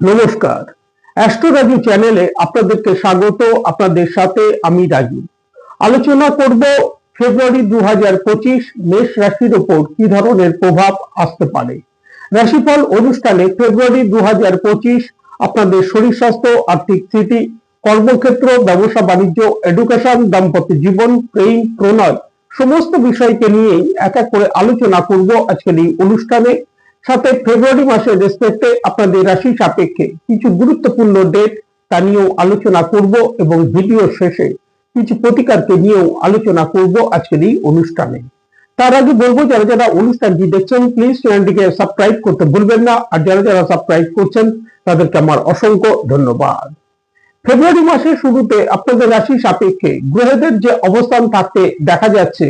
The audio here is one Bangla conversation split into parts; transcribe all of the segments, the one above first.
নমস্কার। অ্যাস্ট্রো রাজু চ্যানেলে আপনাদেরকে স্বাগত, আপনাদের সাথে আমি রাজু। আলোচনা করব ফেব্রুয়ারি দু হাজার পঁচিশ মেষ রাশির ওপর কি ধরনের প্রভাব আসতে পারে। রাশিফল অনুষ্ঠানে ফেব্রুয়ারি দু হাজার পঁচিশ আপনাদের শরীর স্বাস্থ্য, আর্থিক স্থিতি, কর্মক্ষেত্র, ব্যবসা, বাণিজ্য এডুকেশন দাম্পত্য জীবন, প্রেম, প্রণয়, সমস্ত বিষয়কে নিয়েই এক এক করে আলোচনা করব আজকের এই অনুষ্ঠানে। সাথে ফেব্রুয়ারি মাসের রেসপেক্টে আপনাদের রাশি সাপেক্ষে কিছু গুরুত্বপূর্ণ ডেট তা নিয়েও আলোচনা করব এবং ভিডিও শেষে কিছু প্রতিকারকে নিয়েও আলোচনা করব আজকের এই অনুষ্ঠানে। তার আগে বলব, যারা যারা অনুষ্ঠানটি দেখছেন প্লিজ চ্যানেলটিকে সাবস্ক্রাইব করতে ভুলবেন না। আর যারা যারা সাবস্ক্রাইব করছেন, তাদেরকে আমার অসংখ্য ধন্যবাদ। ফেব্রুয়ারি মাসের শুরুতে আপনাদের রাশি সাপেক্ষে গ্রহদের যে অবস্থান থাকতে দেখা যাচ্ছে,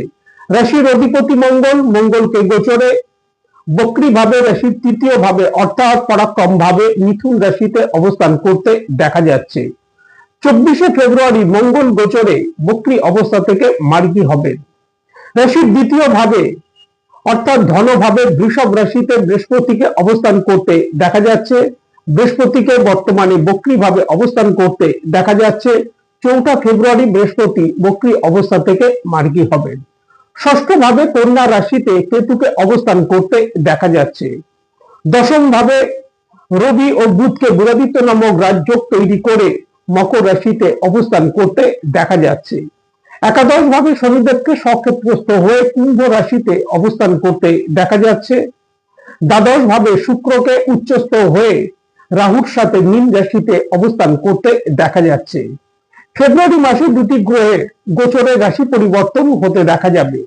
রাশির অধিপতি মঙ্গল, মঙ্গলকে গোচরে বক্রী ভাবে রাশির তৃতীয় ভাবে অর্থাৎ পরাক্রম ভাবে মিথুন রাশিতে অবস্থান করতে দেখা যাচ্ছে। চব্বিশে ফেব্রুয়ারি মঙ্গল গোচরে বক্রী অবস্থা থেকে মার্গী হবেন রাশির দ্বিতীয় ভাবে অর্থাৎ ধনভাবে বৃষভ রাশিতে বৃহস্পতিকে অবস্থান করতে দেখা যাচ্ছে। বৃহস্পতিকে বর্তমানে বক্রী ভাবে অবস্থান করতে দেখা যাচ্ছে। চৌঠা ফেব্রুয়ারি বৃহস্পতি বক্রী অবস্থা থেকে মার্গী হবেন ষষ্ঠ ভাবে কন্যা রাশিতে কেতুকে অবস্থান করতে দেখা যাচ্ছে। দশম ভাবে রবি ও বুধকে বুধাদিত্য নামক রাজ্য তৈরি করে মকর রাশিতে অবস্থান করতে দেখা যাচ্ছে। একাদশ ভাবে শনিদেবকে সক্ষেত্রস্থ হয়ে কুম্ভ রাশিতে অবস্থান করতে দেখা যাচ্ছে। দ্বাদশ ভাবে শুক্রকে উচ্চস্থ হয়ে রাহুর সাথে মীন রাশিতে অবস্থান করতে দেখা যাচ্ছে। ফেব্রুয়ারি মাসে দুটি গ্রহের গোচরের রাশি পরিবর্তন হতে দেখা যাবে।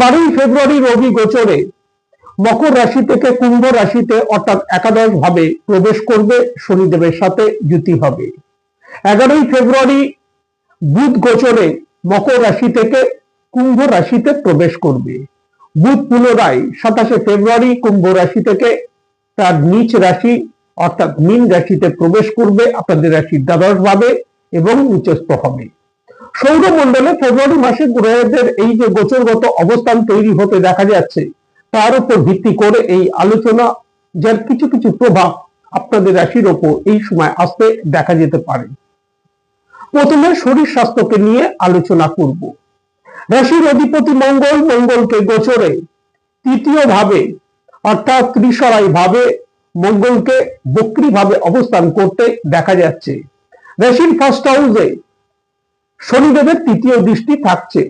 বারোই ফেব্রুয়ারি রবি গোচরে মকর রাশি থেকে কুম্ভ রাশিতে অর্থাৎ একাদশ ভাবে প্রবেশ করবে, শনিদেবের সাথে জুতি হবে। এগারোই ফেব্রুয়ারি বুধ গোচরে মকর রাশি থেকে কুম্ভ রাশিতে প্রবেশ করবে। বুধ পুনরায় সাতাশে ফেব্রুয়ারি কুম্ভ রাশি থেকে তার নিচ রাশি অর্থাৎ মীন রাশিতে প্রবেশ করবে। আপনাদের রাশির দ্বাদশ ভাবে এবং উচ্চস্থ হবে সৌরমণ্ডলে ফেব্রুয়ারি মাসে গ্রহদের এই যে গোচরগত অবস্থান তৈরি হতে দেখা যাচ্ছে, তার উপর ভিত্তি করে এই আলোচনা, যার কিছু কিছু প্রভাব আপনাদের রাশির ওপর এই সময় আসতে দেখা যেতে পারে। প্রথমে শরীর স্বাস্থ্যকে নিয়ে আলোচনা করব। রাশির অধিপতি মঙ্গল, মঙ্গলকে গোচরে। তৃতীয় ভাবে, অর্থাৎ ত্রিসরাই ভাবে মঙ্গলকে বক্রী ভাবে অবস্থান করতে দেখা যাচ্ছে। রাশির ফার্স্ট হাউসে শনিদেবের তৃতীয় দৃষ্টি থাকছে।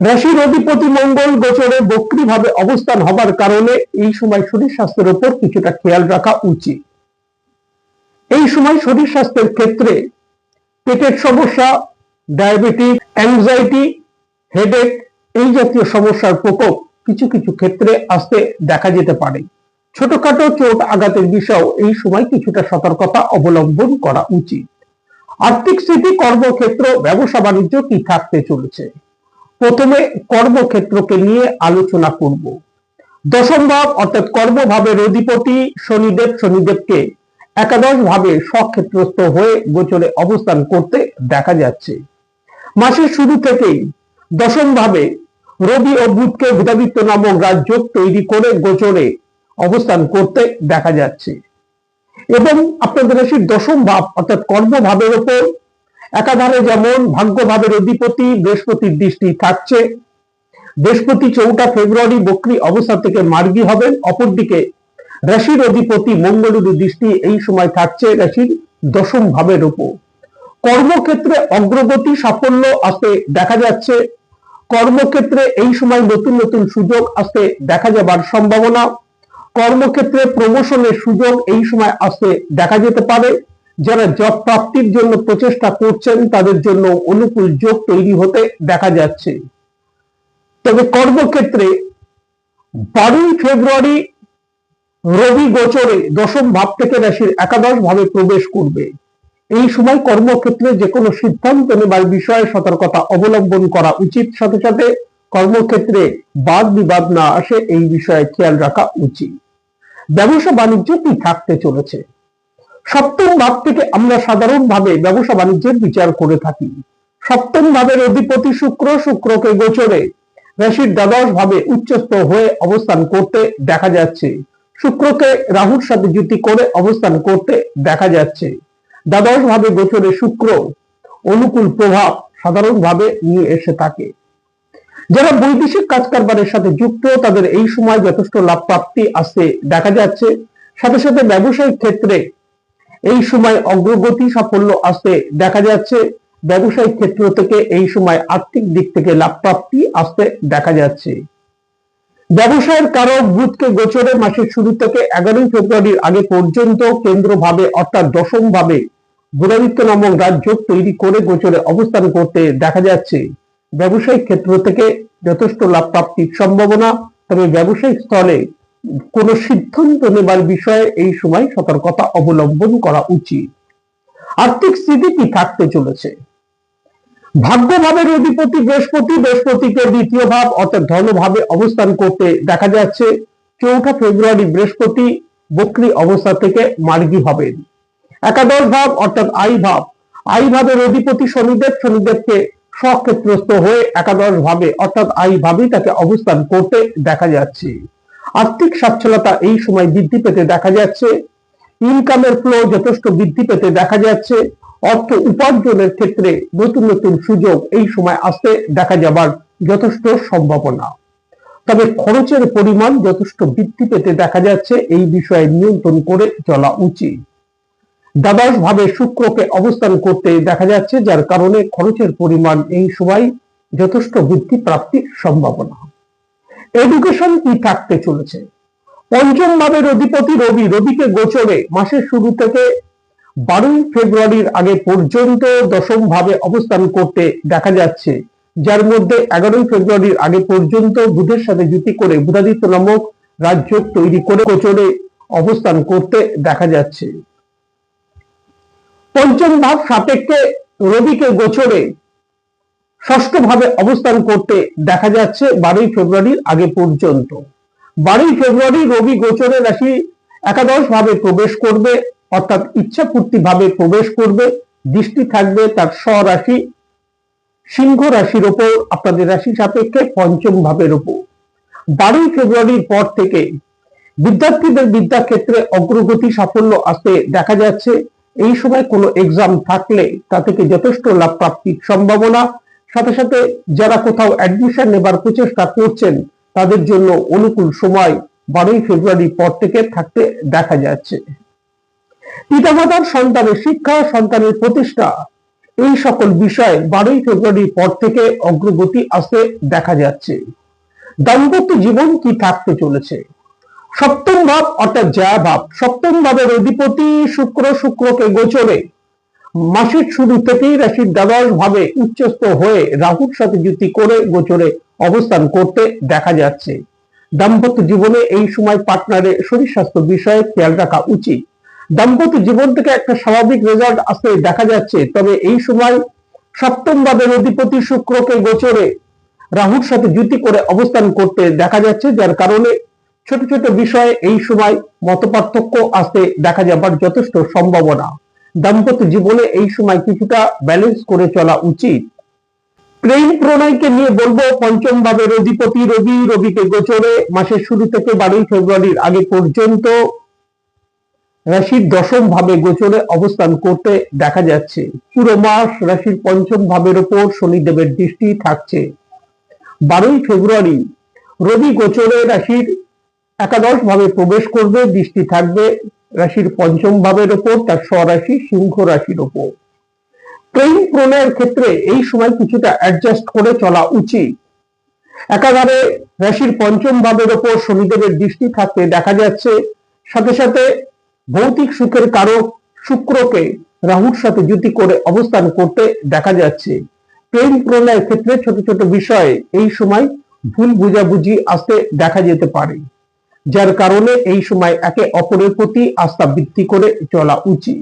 রাশির অধিপতি মঙ্গল গোচরে বক্রী ভাবে অবস্থান হবার কারণে এই সময় শরীর স্বাস্থ্যের উপর কিছুটা খেয়াল রাখা উচিত। এই সময় শরীর স্বাস্থ্যের ক্ষেত্রে পেটের সমস্যা, ডায়াবেটিস অ্যাংজাইটি হেডেক এই জাতীয় সমস্যার প্রকোপ কিছু কিছু ক্ষেত্রে আসতে দেখা যেতে পারে। ছোটখাটো চোট আঘাতের বিষয় এই সময় কিছুটা সতর্কতা অবলম্বন করা উচিত। আর্থিক স্থিতি, কর্মক্ষেত্র, ব্যবসা বাণিজ্য কি থাকতে চলেছে? প্রথমে কর্মক্ষেত্রকে নিয়ে আলোচনা করব। দশম ভাব, অর্থাৎ কর্মভাবের অধিপতি শনিদেব, শনিদেবকে একাদশ ভাবে স্বক্ষেত্রস্থ হয়ে গোচরে অবস্থান করতে দেখা যাচ্ছে। মাসের শুরু থেকেই দশম ভাবে রবি ও বুধকে বুধাদিত্য নামক রাজ্য তৈরি করে গোচরে অবস্থান করতে দেখা যাচ্ছে। এবং আপনাদের রাশির দশম ভাব, অর্থাৎ কর্মভাবের ওপর, একাধারে যেমন ভাগ্যভাবের অধিপতি বৃহস্পতির দৃষ্টি থাকছে, বৃহস্পতি চৌঠা ফেব্রুয়ারি বক্রি অবস্থা থেকে মার্গী হবেন, অপরদিকে রাশির অধিপতি মঙ্গলের দৃষ্টি এই সময় থাকছে রাশির দশম ভাবের উপর কর্মক্ষেত্রে অগ্রগতি সাফল্য আসতে দেখা যাচ্ছে, কর্মক্ষেত্রে এই সময় নতুন নতুন সুযোগ আসতে দেখা যাবার সম্ভাবনা কর্মক্ষেত্রে প্রমোশনের সুযোগ এই সময় আসতে দেখা যেতে পারে। যারা জব প্রাপ্তির জন্য প্রচেষ্টা করছেন, তাদের জন্য অনুকূল যোগ তৈরি হতে দেখা যাচ্ছে। তবে কর্মক্ষেত্রে বারোই ফেব্রুয়ারি রবি গোচরে দশম ভাব থেকে রাশির একাদশ ভাবে প্রবেশ করবে। এই সময় কর্মক্ষেত্রে যে কোনো সিদ্ধান্ত নেবার বিষয়ে সতর্কতা অবলম্বন করা উচিত। সাথে সাথে কর্মক্ষেত্রে বাদ বিবাদ না আসে, এই বিষয়ে খেয়াল রাখা উচিত। ব্যবসা বাণিজ্য কি থাকতে চলেছে? সপ্তম ভাব থেকে আমরা সাধারণভাবে ব্যবসা বাণিজ্যের বিচার করে থাকি। সপ্তম ভাবের অধিপতি শুক্র, শুক্রকে গোচরে। রাশির দ্বাদশ ভাবে উচ্চস্থ হয়ে অবস্থান করতে দেখা যাচ্ছে। শুক্রকে রাহুর সাথে যুতি করে অবস্থান করতে দেখা যাচ্ছে। দ্বাদশ ভাবে গোচরে শুক্র। অনুকূল প্রভাব সাধারণভাবে নিয়ে এসে থাকে। যারা বৈদেশিক কাজ কারবারের সাথে যুক্ত, তাদের এই সময় যথেষ্ট লাভ প্রাপ্তি আসতে দেখা যাচ্ছে। সাথে সাথে ব্যবসায়িক ক্ষেত্রে এই সময় অগ্রগতি সাফল্য আসতে দেখা যাচ্ছে। ব্যবসায়িক ক্ষেত্র থেকে এই সময় আর্থিক দিক থেকে লাভ প্রাপ্তি আসতে দেখা যাচ্ছে। ব্যবসায়ের কারক বুধকে গোচরে মাসের শুরু থেকে এগারোই ফেব্রুয়ারির আগে পর্যন্ত কেন্দ্রভাবে অর্থাৎ দশম ভাবে বুধাদিত্য নামক রাজ্য তৈরি করে গোচরে অবস্থান করতে দেখা যাচ্ছে। ব্যবসায়িক ক্ষেত্র থেকে যথেষ্ট লাভ প্রাপ্তির সম্ভাবনা, তবে ব্যবসায়িক স্থলে কোনো সিদ্ধান্ত নেবার বিষয়ে এই সময় সতর্কতা অবলম্বন করা উচিত। আর্থিক স্থিতি কি থাকতে চলেছে। ভাগ্যভাবের অধিপতি বৃহস্পতি, বৃহস্পতিকে দ্বিতীয় ভাব অর্থাৎ ধনভাবে অবস্থান করতে দেখা যাচ্ছে। চৌঠা ফেব্রুয়ারি বৃহস্পতি বক্রি অবস্থা থেকে মার্গী হবেন। একাদশ ভাব অর্থাৎ আই ভাব। আই ভাবের অধিপতি শনিদেব, শনিদেবকে স্বক্ষেত্রস্থ হয়ে একাদশ ভাবে অর্থাৎ আই ভাবেই তাকে অবস্থান করতে দেখা যাচ্ছে। আর্থিক সচ্ছলতা এই সময় বৃদ্ধি পেতে দেখা যাচ্ছে। ইনকামের ফ্লো যথেষ্ট বৃদ্ধি পেতে দেখা যাচ্ছে। অর্থ উপার্জনের ক্ষেত্রে নতুন নতুন সুযোগ এই সময় আসতে দেখা যাবার যথেষ্ট সম্ভাবনা। তবে খরচের পরিমাণ যথেষ্ট বৃদ্ধি পেতে দেখা যাচ্ছে। এই বিষয়ে নিয়ন্ত্রণ করে চলা উচিত। দ্বাদশ ভাবে শুক্রকে অবস্থান করতে দেখা যাচ্ছে, যার কারণে খরচের পরিমাণ এই সময় যথেষ্ট বৃদ্ধি প্রাপ্তির সম্ভাবনা। এডুকেশন কি থাকতে চলেছে? পঞ্চম ভাবের অধিপতি রবি, রবিকে গোচরে মাসের শুরু থেকে বারোই ফেব্রুয়ারির আগে পর্যন্ত দশম ভাবে অবস্থান করতে দেখা যাচ্ছে, যার মধ্যে এগারোই ফেব্রুয়ারির আগে পর্যন্ত বুধের সাথে জুতি করে বুধাদিত্য নামক রাজ্য তৈরি করে গোচরে অবস্থান করতে দেখা যাচ্ছে। পঞ্চম ভাব সাপেক্ষে রবিকে গোচরে ষষ্ঠ ভাবে অবস্থান করতে দেখা যাচ্ছে বারোই ফেব্রুয়ারির আগে পর্যন্ত। বারোই ফেব্রুয়ারি রবি গোচরে রাশি একাদশ ভাবে প্রবেশ করবে, অর্থাৎ ইচ্ছাপূর্তি ভাবে প্রবেশ করবে, দৃষ্টি থাকবে তার স্বরাশি, সিংহ রাশির ওপর, আপনাদের রাশি সাপেক্ষে পঞ্চম ভাবের ওপর। বারোই ফেব্রুয়ারির পর থেকে বিদ্যার্থীদের বিদ্যাক্ষেত্রে অগ্রগতি সাফল্য আসতে দেখা যাচ্ছে। এই সময় কোনো এক্সাম থাকলে তা থেকে যথেষ্ট লাভ প্রাপ্তির সম্ভাবনা। সাথে সাথে যারা কোথাও অ্যাডমিশন নেবার প্রচেষ্টা করছেন, তাদের জন্য অনুকূল সময় বারোই ফেব্রুয়ারি পর থেকে থাকতে দেখা যাচ্ছে। পিতামাতার সন্তানের শিক্ষা, সন্তানের প্রতিষ্ঠা, এই সকল বিষয়ে বারোই ফেব্রুয়ারির পর থেকে অগ্রগতি আসতে দেখা যাচ্ছে। দাম্পত্য জীবন কি থাকতে চলেছে? সপ্তম ভাব অর্থাৎ জয়া ভাব। সপ্তম ভাবের অধিপতি শুক্র শুক্রকে গোচরে। মাসের শুরু থেকেই রাশির দ্বাদশ ভাবে উচ্চস্থ হয়ে রাহুর সাথে যুক্তি করে গোচরে অবস্থান করতে দেখা যাচ্ছে। দাম্পত্য জীবনে এই সময় পার্টনারের শরীর স্বাস্থ্য বিষয়ে খেয়াল রাখা উচিত। দাম্পত্য জীবন থেকে একটা স্বাভাবিক রেজাল্ট আসতে দেখা যাচ্ছে, তবে এই সময় সপ্তম ভাবের অধিপতি শুক্রকে গোচরে রাহুর সাথে যুতি করে অবস্থান করতে দেখা যাচ্ছে, যার কারণে ছোট ছোট বিষয়ে এই সময় মত পার্থক্য আসতে দেখা যাবার যথেষ্ট সম্ভাবনা। দাম্পত্য জীবনে এই সময় কিছুটা ব্যালেন্স করে চলা উচিত। প্রেম প্রণয়কে নিয়ে বলব পঞ্চম ভাবের অধিপতি রবি, রবিকে গোচরে, মাসের শুরু থেকে বারোই ফেব্রুয়ারির আগে পর্যন্ত রাশির দশম ভাবে গোচরে অবস্থান করতে দেখা যাচ্ছে। পুরো মাস রাশির পঞ্চম ভাবের ওপর শনিদেবের দৃষ্টি থাকছে। বারোই ফেব্রুয়ারি, রবি গোচরে রাশির একাদশ ভাবে প্রবেশ করবে, দৃষ্টি থাকবে রাশির পঞ্চম ভাবের ওপর, তার স্বরাশি সিংহ রাশির ওপর। প্রেম প্রণয়ের ক্ষেত্রে এই সময় কিছুটা অ্যাডজাস্ট করে চলা উচিত। একাধারে রাশির পঞ্চম ভাবের ওপর শনিদেবের দৃষ্টি থাকতে দেখা যাচ্ছে, সাথে সাথে ভৌতিক সুখের কারক শুক্রকে রাহুর সাথে জুতি করে অবস্থান করতে দেখা যাচ্ছে। প্রেম প্রণয়ের ক্ষেত্রে ছোট ছোট বিষয়ে এই সময় ভুল বুঝাবুঝি আসতে দেখা যেতে পারে। যার কারণে এই সময় একে অপরের প্রতি আস্থা বৃদ্ধি করে চলা উচিত।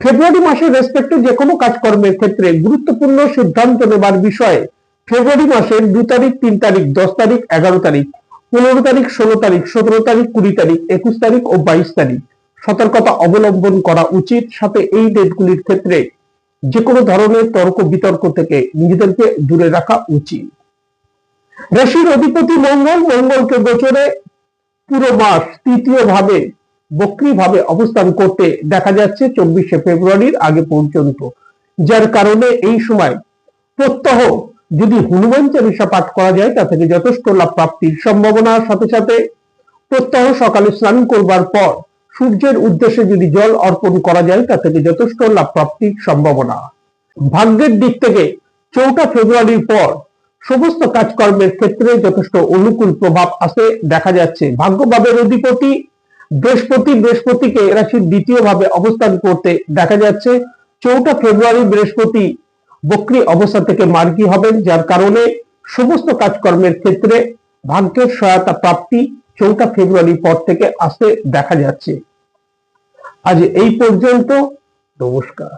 ফেব্রুয়ারি মাসের রেসপেক্টে যে কোনো কাজকর্মের ক্ষেত্রে গুরুত্বপূর্ণ সিদ্ধান্ত নেবার বিষয়ে ফেব্রুয়ারি মাসের দু তারিখ, তিন তারিখ, দশ তারিখ, এগারো তারিখ, পনেরো তারিখ, ষোলো তারিখ, সতেরো তারিখ, কুড়ি তারিখ, একুশ তারিখ ও বাইশ তারিখ। সতর্কতা অবলম্বন করা উচিত। সাথে এই ডেটগুলির ক্ষেত্রে যে কোনো ধরনের তর্ক বিতর্ক থেকে নিজেদেরকে দূরে রাখা উচিত। রাশির অধিপতি মঙ্গল। মঙ্গলকে গোচরে পুরো মাস তৃতীয় ভাবে বক্রি ভাবে অবস্থান করতে দেখা যাচ্ছে চব্বিশে ফেব্রুয়ারির আগে পর্যন্ত। যার কারণে এই সময় প্রত্যহ যদি হনুমান চালিসা পাঠ করা যায়, তা থেকে যথেষ্ট লাভ প্রাপ্তির সম্ভাবনার সাথে সাথে প্রত্যহ সকালে স্নান করবার পর সূর্যের উদ্দেশ্যে যদি জল অর্পণ করা যায়, তা থেকে যথেষ্ট লাভ প্রাপ্তির সম্ভাবনা। ভাগ্যের দিক থেকে চৌঠা ফেব্রুয়ারির পর সমস্ত কাজকর্মের ক্ষেত্রে যথেষ্ট অনুকূল প্রভাব আসে দেখা যাচ্ছে। ভাগ্যভাবের অধিপতি, বৃহস্পতি, বৃহস্পতিকে রাশির দ্বিতীয় ভাবে অবস্থান করতে দেখা যাচ্ছে। চৌঠা ফেব্রুয়ারি বৃহস্পতি বক্রি অবস্থা থেকে মার্গী হবেন, যার কারণে সমস্ত কাজকর্মের ক্ষেত্রে ভাগ্যের সহায়তা প্রাপ্তি চৌঠা ফেব্রুয়ারি পর থেকে আসতে দেখা যাচ্ছে। আজ এই পর্যন্ত, নমস্কার।